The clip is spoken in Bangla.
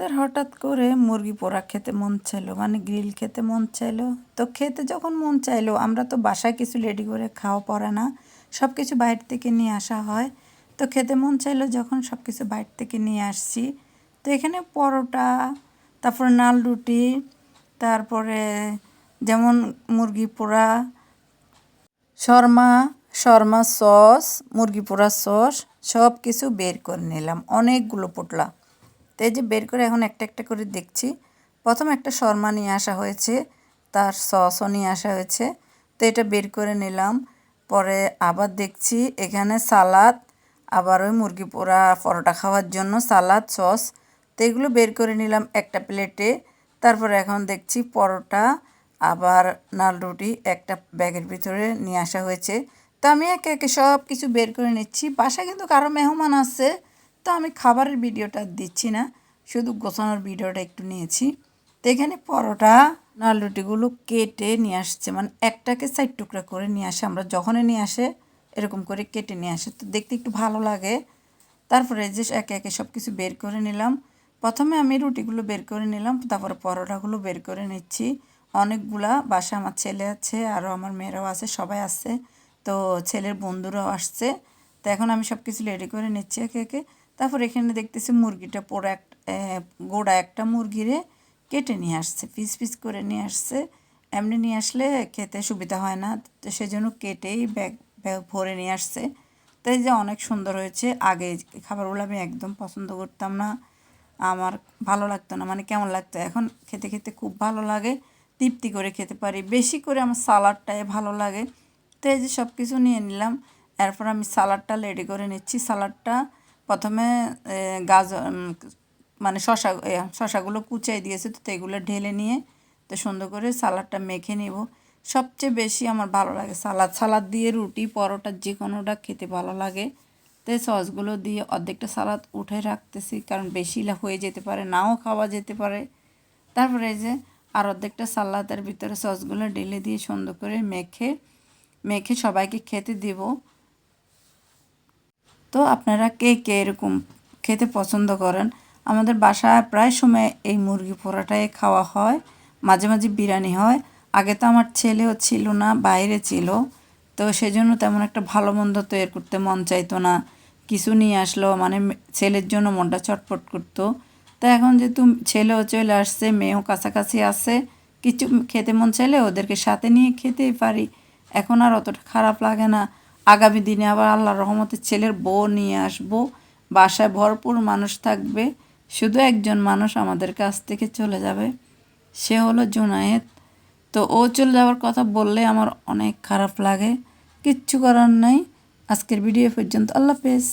আমাদের হঠাৎ করে মুরগি পোড়া খেতে মন চাইলো মানে গ্রিল খেতে মন চাইলো। তো খেতে যখন মন চাইলো, আমরা তো বাসায় কিছু রেডি করে খাওয়া পড়ে না সব কিছু বাইরে থেকে নিয়ে আসা হয়। তো খেতে মন চাইলো যখন সব কিছু বাইরে থেকে নিয়ে আসছি। তো এখানে পরোটা, তারপরে নাল রুটি, তারপরে যেমন মুরগি পোড়া, শর্মা শর্মা সস, মুরগি পোড়া সস সব কিছু বের করে নিলাম, অনেকগুলো পোটলা। তো এই যে বের করে এখন একটা একটা করে দেখছি। প্রথম একটা শর্মা নিয়ে আসা হয়েছে, তার সসও নিয়ে আসা হয়েছে। তো এটা বের করে নিলাম, পরে আবার দেখছি এখানে সালাদ, আবার ওই মুরগি পোড়া, পরোটা খাওয়ার জন্য সালাদ, সস। তো এগুলো বের করে নিলাম একটা প্লেটে, তারপরে এখন দেখছি পরোটা, আবার নাল রুটি একটা ব্যাগের ভিতরে নিয়ে আসা হয়েছে। তো আমি একে একে সব কিছু বের করে নিচ্ছি। বাসায় কিন্তু কারও মেহমান আছে তো আমি খাবারের ভিডিওটা দিচ্ছি না, শুধু গোছানোর ভিডিওটা একটু নিয়েছি। তো এখানে পরোটা নাল রুটিগুলো কেটে নিয়ে আসছে মানে একটাকে সাইড টুকরা করে নিয়ে আসে, আমরা যখনই নিয়ে আসে, এরকম করে কেটে নিয়ে আসে। তো দেখতে একটু ভালো লাগে। তারপরে যে একে একে সব কিছু বের করে নিলাম। প্রথমে আমি রুটিগুলো বের করে নিলাম, তারপরে পরোটাগুলো বের করে নিচ্ছি। অনেকগুলা বাসা আমার ছেলে আছে, আরও আমার মেয়েরাও আছে, সবাই আছে। তো ছেলের বন্ধুরাও আসছে। তো এখন আমি সব কিছু রেডি করে নিচ্ছি একে একে। তারপর এখানে দেখতেছি মুরগিটা পোড়া এক গোড়া একটা মুরগিরে কেটে নিয়ে আসছে, পিস পিস করে নিয়ে আসছে। এমনি নিয়ে আসলে খেতে সুবিধা হয় না, তো সেজন্য কেটেই ব্যাগ ব্যাগ ভরে নিয়ে আসছে। তাই যে অনেক সুন্দর হয়েছে, আগে খাবারগুলো আমি একদম পছন্দ করতাম না, আমার ভালো লাগতো না মানে কেমন লাগতো? এখন খেতে খেতে খুব ভালো লাগে, তৃপ্তি করে খেতে পারি, বেশি করে আমার সালাডটাই ভালো লাগে। তো এই যে সব কিছু নিয়ে নিলাম, এরপর আমি সালাডটা রেডি করে নিচ্ছি, সালাডটা প্রথমে গাজর মানে শশা শশাগুলো কুচাই দিয়েছে, তো এগুলো ঢেলে নিয়ে, তো সুন্দর করে সালাডটা মেখে নিব। সবচেয়ে বেশি আমার ভালো লাগে সালাদ। সালাদ দিয়ে রুটি, পরোটা, যে কোনোটা খেতে ভালো লাগে। তো সসগুলো দিয়ে অর্ধেকটা সালাদ উঠে রাখতেছি, কারণ বেশি হয়ে যেতে পারে, নাও খাওয়া যেতে পারে। তারপরে যে আর অর্ধেকটা সালাদের ভিতরে সসগুলো ঢেলে দিয়ে সুন্দর করে মেখে মেখে সবাইকে খেতে দেব। তো আপনারা কে কে এরকম খেতে পছন্দ করেন? আমাদের বাসায় প্রায় সময় এই মুরগি পোড়াটাই খাওয়া হয়। মাঝে মাঝে বিরিয়ানি হয়। আগে তো আমার ছেলেও ছিল না, বাইরে ছিল। তো সেজন্য তেমন একটা ভালো মন্দ তৈরি করতে মন চাইতো না। কিছু নিয়ে আসলো মানে ছেলের জন্য মনটা চটপট করতো। তো এখন যেহেতু ছেলেও চলে আসছে, মেয়েও কাছাকাছি আছে, কিছু খেতে মন চাইলে ওদেরকে সাথে নিয়ে খেতেই পারি। এখন আর অতটা খারাপ লাগে না। আগামী দিনে আবার আল্লাহ রহমতের ছেলের বউ নিয়ে আসব। বাসায় ভরপুর মানুষ থাকবে। শুধু একজন মানুষ আমাদের কাছ থেকে চলে যাবে। সে হলো জুনায়েদ। তো ও চলে যাওয়ার কথা বললে আমার অনেক খারাপ লাগে। কিচ্ছু করার নাই। আজকের ভিডিও পর্যন্ত। আল্লাহ হাফেজ।